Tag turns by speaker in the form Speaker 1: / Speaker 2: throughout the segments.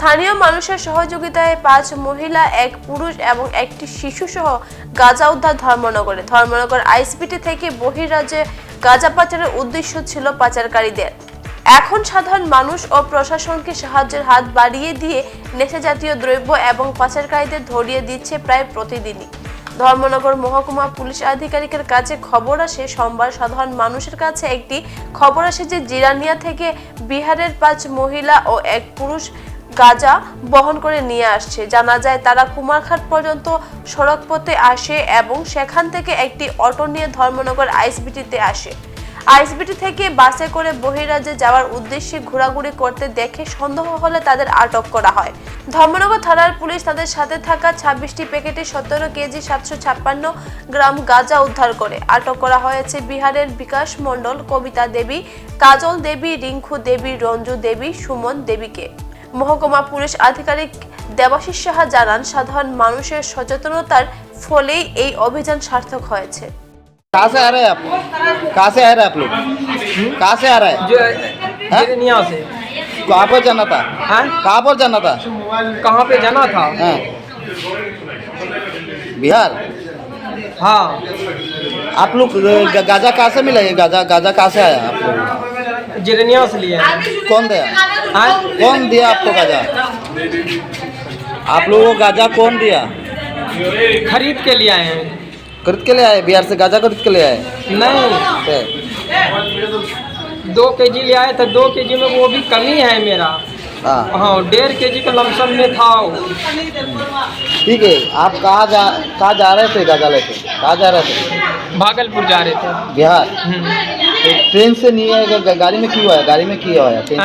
Speaker 1: স্থানীয় মানুষের সহযোগিতায় পাঁচ মহিলা, এক পুরুষ এবং একটি শিশু সহ গাঁজা উদ্ধার ধর্মনগরে। ধর্মনগর আইসপিটি থেকে বহিরাজ্যে গাঁজা পাচারের উদ্দেশ্য ছিল পাচারকারীদের। এখন সাধারণ মানুষ ও প্রশাসনকে সাহায্যের হাত বাড়িয়ে দিয়ে নেশা জাতীয় দ্রব্য এবং পাচারকারীদের ধরিয়ে দিচ্ছে প্রায় প্রতিদিনই। ধর্মনগর মহকুমা পুলিশ আধিকারিকের কাছে খবর আসে, সোমবার সাধারণ মানুষের কাছে একটি খবর আসে যে জিরানিয়া থেকে বিহারের পাঁচ মহিলা ও এক পুরুষ গাঁজা বহন করে নিয়ে আসছে। জানা যায়, তারা কুমারঘাট পর্যন্ত সড়ক পথে আসে এবং সেখান থেকে একটি অটো নিয়ে ধর্মনগর আইসবিটিতে আসে। আইসবিটি থেকে বাসে করে বহিরাজ্যে যাওয়ার উদ্দেশ্যে ঘোরাঘুরি করতে দেখে সন্দেহ হলে তাদের আটক করা হয়। ধর্মনগর থানার পুলিশ তাদের সাথে থাকা ছাব্বিশটি প্যাকেটে সতেরো কেজি সাতশো ছাপ্পান্ন গ্রাম গাঁজা উদ্ধার করে। আটক করা হয়েছে বিহারের বিকাশ মণ্ডল, কবিতা দেবী, কাজল দেবী, রিঙ্কু দেবী, রঞ্জু দেবী, সুমন দেবীকে। মহকুমা পুলিশ আধিকারিক দেবাশিস সাহা জানান সাধারণ মানুষের সচেতনতার ফলেই এই অভিযান সার্থক হয়েছে
Speaker 2: कहाँ से आ रहे हैं आप कहाँ से आ रहे हैं आप लोग कहाँ से आ रहे हैं
Speaker 3: जो जिरनिया से
Speaker 2: कहाँ पर जाना था
Speaker 3: हाँ
Speaker 2: कहाँ पर जाना था
Speaker 3: कहाँ पे जाना था
Speaker 2: हाँ बिहार
Speaker 3: हाँ
Speaker 2: आप लोग ग- गाजा कहाँ से मिला ये गाजा गाजा कहाँ से आया आप लोग
Speaker 3: जिरनिया से लिए हैं।
Speaker 2: कौन दिया?
Speaker 3: हाँ?
Speaker 2: कौन दिया आपको गाजा? आप लोगों को गाजा कौन दिया?
Speaker 3: खरीद के लिए आए हैं।
Speaker 2: खरीद के ले आए? बिहार से गाजा खरीद के ले आए?
Speaker 3: नहीं। दो के जी ले आए थे दो के जी में वो भी कमी है मेरा।
Speaker 2: हाँ।
Speaker 3: हाँ डेढ़ के जी का लमसम में था
Speaker 2: ठीक है आप कहाँ जा कहाँ जा रहे थे गाजा लेके? कहाँ जा रहे थे?
Speaker 3: भागलपुर जा रहे थे।
Speaker 2: बिहार?
Speaker 3: हम्म।
Speaker 2: ट्रेन से नहीं आएगा गाड़ी में क्यों आया? गाड़ी में क्यों आया? ट्रेन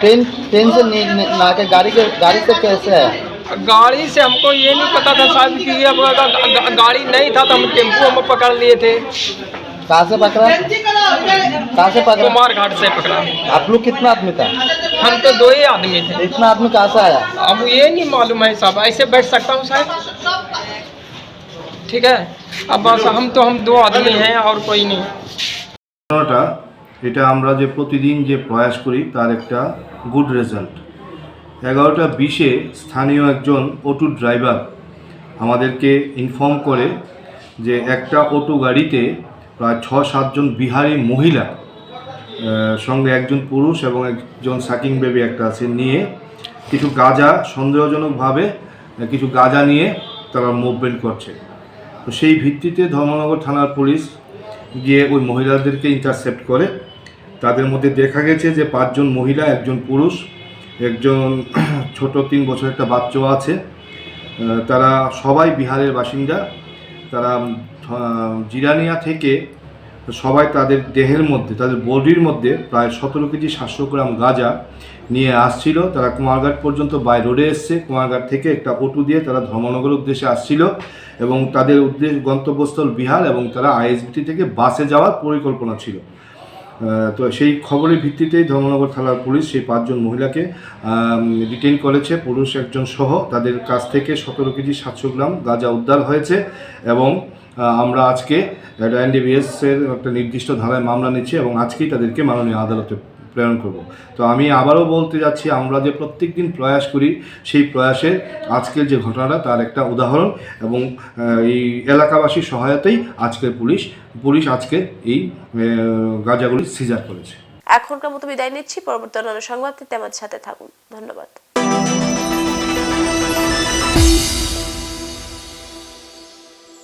Speaker 2: ट्रेन ट्रेन से नहीं ना के गाड़ी के गाड़ी से कैसे आया?
Speaker 3: गाड़ी से हमको ये नहीं पता था साहब कि ये अब गा- गा- गाड़ी नहीं था तो हम टेंपो में पकड़ लिए थे।
Speaker 2: कहाँ से पकड़ा? कहाँ से पकड़ा?
Speaker 3: कुमार घाट से पकड़ा।
Speaker 2: आप लोग कितना आदमी था?
Speaker 3: हम तो दो ही आदमी थे।
Speaker 2: इतना आदमी कहाँ से आया?
Speaker 3: अब ये नहीं मालूम है साहब ऐसे बैठ सकता हूँ साहब? ठीक है? अब बस हम तो हम दो आदमी हैं और कोई नहीं।
Speaker 4: ঘটনাটা, এটা আমরা যে প্রতিদিন যে প্রয়াস করি, তার একটা গুড রেজাল্ট এগারোটা বিশে স্থানীয় একজন অটো ড্রাইভার আমাদেরকে ইনফর্ম করে যে একটা অটো গাড়িতে প্রায় ছ সাতজন বিহারি মহিলা সঙ্গে একজন পুরুষ এবং একজন সাকিং বেবি একটা আছে, নিয়ে কিছু গাঁজা সন্দেহজনকভাবে কিছু গাঁজা নিয়ে তারা মুভমেন্ট করছে। তো সেই ভিত্তিতে ধর্মনগর থানার পুলিশ গিয়ে ওই মহিলাদেরকে ইন্টারসেপ্ট করে। তাদের মধ্যে দেখা গেছে যে পাঁচজন মহিলা, একজন পুরুষ, একজন ছোট তিন বছর একটা বাচ্চাও আছে। তারা সবাই বিহারের বাসিন্দা। তারা জিরানিয়া থেকে সবাই তাদের দেহের মধ্যে, তাদের বডির মধ্যে প্রায় সতেরো কেজি, সাতশো গ্রাম গাঁজা নিয়ে আসছিল। তারা কুমারঘাট পর্যন্ত বাই রোডে এসছে। কুমারঘাট থেকে একটা অটো দিয়ে তারা ধর্মনগর উদ্দেশ্যে আসছিল এবং তাদের উদ্দেশ্য গন্তব্যস্থল বিহার এবং তারা আইএসবিটি থেকে বাসে যাওয়ার পরিকল্পনা ছিল। তো সেই খবরের ভিত্তিতেই ধর্মনগর থানার পুলিশ সেই পাঁচজন মহিলাকে ডিটেইন করেছে। পুরুষ একজন সহ তাদের কাছ থেকে সতেরো কেজি, সাতশো গ্রাম গাঁজা উদ্ধার হয়েছে এবং আমরা আজকে এনডিবিএস এর একটা নির্দিষ্ট ধারায় মামলা নিচ্ছি এবং আজকেই তাদেরকে মাননীয় আদালতে প্রেরণ করব। তো আমি আবারও বলতে যাচ্ছি, আমরা যে প্রত্যেক দিন প্রয়াস করি, সেই প্রয়াসের আজকের যে ঘটনাটা তার একটা উদাহরণ এবং এই এলাকাবাসীর সহায়তাই আজকের পুলিশ পুলিশ আজকে এই গাঁজাগুলি সিজার করেছে।
Speaker 1: এখনকার মতো বিদায় নিচ্ছি, পরবর্তী অন্যান্য সংবাদ পেতে আমার সাথে থাকুন। ধন্যবাদ।